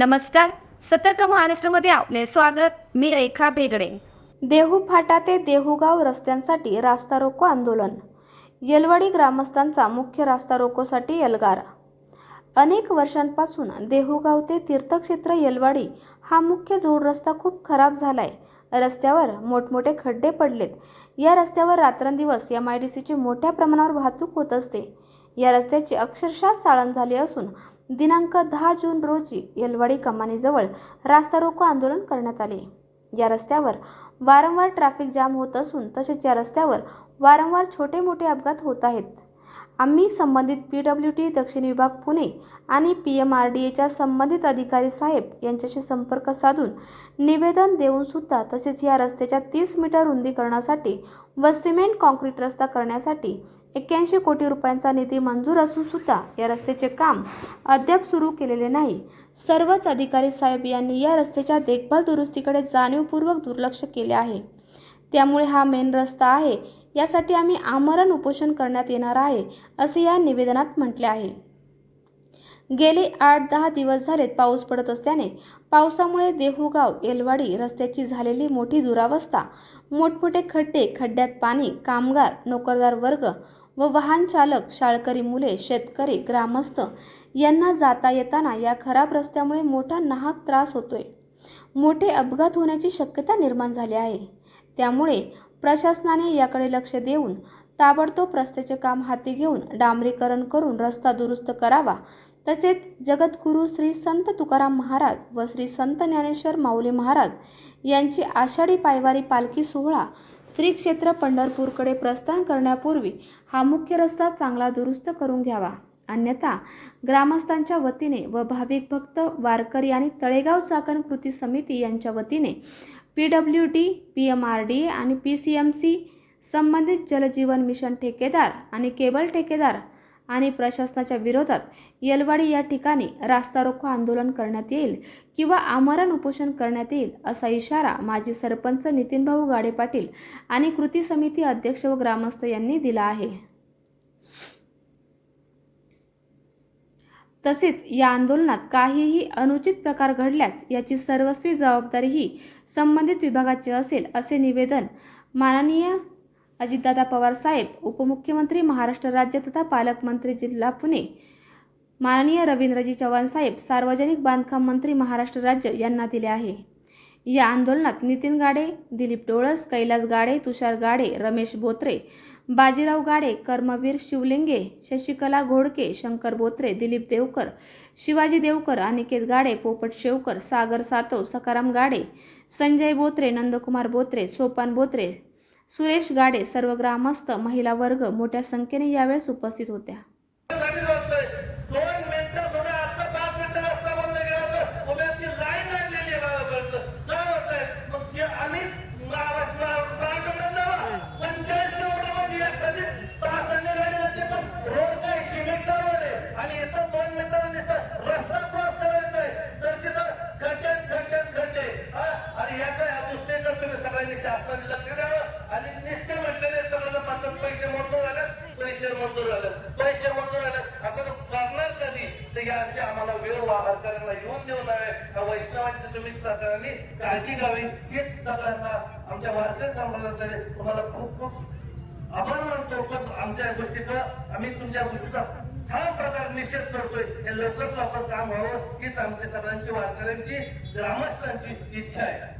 नमस्कार. सतर्क महाराष्ट्रामध्ये आपले स्वागत. मी रेखा बेगडे देहू फाटा ते देहूगाव रस्त्यांसाठी रास्ता रोको आंदोलन. येलवाडी ग्रामस्थांचा मुख्य रास्ता रोकोसाठी एल्गार. अनेक वर्षांपासून देहूगाव ते तीर्थक्षेत्र येलवाडी हा मुख्य जोड रस्ता खूप खराब झालाय. रस्त्यावर मोठमोठे खड्डे पडलेत. या रस्त्यावर रात्रंदिवस एम आय डी सीची मोठ्या प्रमाणावर वाहतूक होत असते. या रस्त्याची अक्षरशः चाळण झाली असून दिनांक दहा जून रोजी येलवाडी कमानीजवळ रास्ता रोको आंदोलन करण्यात आले. या रस्त्यावर वारंवार ट्रॅफिक जाम होत असून तसेच या रस्त्यावर वारंवार छोटे मोठे अपघात होत आहेत. आम्ही संबंधित पी डब्ल्यू टी दक्षिण विभाग पुणे आणि पी एम आर डी एच्या संबंधित अधिकारी साहेब यांच्याशी संपर्क साधून निवेदन देऊनसुद्धा तसेच या रस्त्याच्या तीस मीटर रुंदीकरणासाठी व सिमेंट कॉन्क्रीट रस्ता करण्यासाठी एक्क्याऐंशी कोटी रुपयांचा निधी मंजूर असूनसुद्धा या रस्त्याचे काम अद्याप सुरू केलेले नाही. सर्वच अधिकारी साहेब यांनी या रस्त्याच्या देखभाल दुरुस्तीकडे जाणीवपूर्वक दुर्लक्ष केले आहे. त्यामुळे हा मेन रस्ता आहे. यासाठी आम्ही आमरण उपोषण करण्यात येणार आहे असे या निवेदनात म्हटले आहे. गेले आठ दहा दिवस झालेत पाऊस पडत असल्याने पावसामुळे देहूगाव येलवाडी रस्त्याची झालेली मोठी दुरावस्था मोठमोठे खड्डे खड्ड्यात पाणी कामगार नोकरदार वर्ग व वाहन चालक शाळकरी मुले शेतकरी ग्रामस्थ यांना जाता येताना या खराब रस्त्यामुळे मोठा नाहक त्रास होतोय. मोठे अपघात होण्याची शक्यता निर्माण झाली आहे. त्यामुळे प्रशासनाने याकडे लक्ष देऊन ताबडतोब रस्त्याचे काम हाती घेऊन डांबरीकरण करून रस्ता दुरुस्त करावा. तसेच जगद्गुरू श्री संत तुकाराम महाराज व श्री संत ज्ञानेश्वर माऊली महाराज यांची आषाढी पायवारी पालखी सोहळा श्री क्षेत्र पंढरपूरकडे प्रस्थान करण्यापूर्वी हा मुख्य रस्ता चांगला दुरुस्त करून घ्यावा. अन्यथा ग्रामस्थांच्या वतीने व भाविक भक्त वारकरी आणि तळेगाव चाकण कृती समिती यांच्या वतीने P W D P M R D आणि पी सी एम सी संबंधित जलजीवन मिशन ठेकेदार आणि केबल ठेकेदार आणि प्रशासनाच्या विरोधात येलवाडी या ठिकाणी रास्ता रोको आंदोलन करण्यात येईल किंवा आमरण उपोषण करण्यात येईल असा इशारा माजी सरपंच नितीनभाऊ गाडे पाटील आणि कृती समिती अध्यक्ष व ग्रामस्थ यांनी दिला आहे. तसेच या आंदोलनात काहीही अनुचित प्रकार घडल्यास याची सर्वस्वी जबाबदारी ही संबंधित विभागाची असेल असे निवेदन माननीय अजितदादा पवार साहेब उपमुख्यमंत्री महाराष्ट्र राज्य तथा पालकमंत्री जिल्हा पुणे माननीय रवींद्रजी चव्हाण साहेब सार्वजनिक बांधकाम मंत्री महाराष्ट्र राज्य यांना दिले आहे. या आंदोलनात नितीन गाडे दिलीप डोळस कैलास गाडे तुषार गाडे रमेश बोत्रे बाजीराव गाडे कर्मवीर शिवलिंगे शशिकला घोडके शंकर बोत्रे दिलीप देवकर शिवाजी देवकर अनिकेत गाडे पोपट शेवकर सागर सातव सकाराम गाडे संजय बोत्रे नंदकुमार बोत्रे सोपान बोत्रे सुरेश गाडे सर्व ग्रामस्थ महिला वर्ग मोठ्या संख्येने यावेळेस उपस्थित होत्या. पैसे मंजूर झाले. पैसे मंजूर झाले. आपण करणार कधी? तर याची आम्हाला वेळ वारकऱ्यांना येऊन देऊ नये का वैष्णवांची तुम्ही सरकारने काळजी घ्यावी? हेच सगळ्यांना आमच्या वारकरी समाजातर्फे तुम्हाला खूप खूप आभार मानतो. पण आमच्या या गोष्टीचं आम्ही तुमच्या गोष्टीचा ठाम प्रकार निषेध करतोय. हे लवकर लवकर काम व्हावं हीच आमच्या सगळ्यांची वारकऱ्यांची ग्रामस्थांची इच्छा आहे.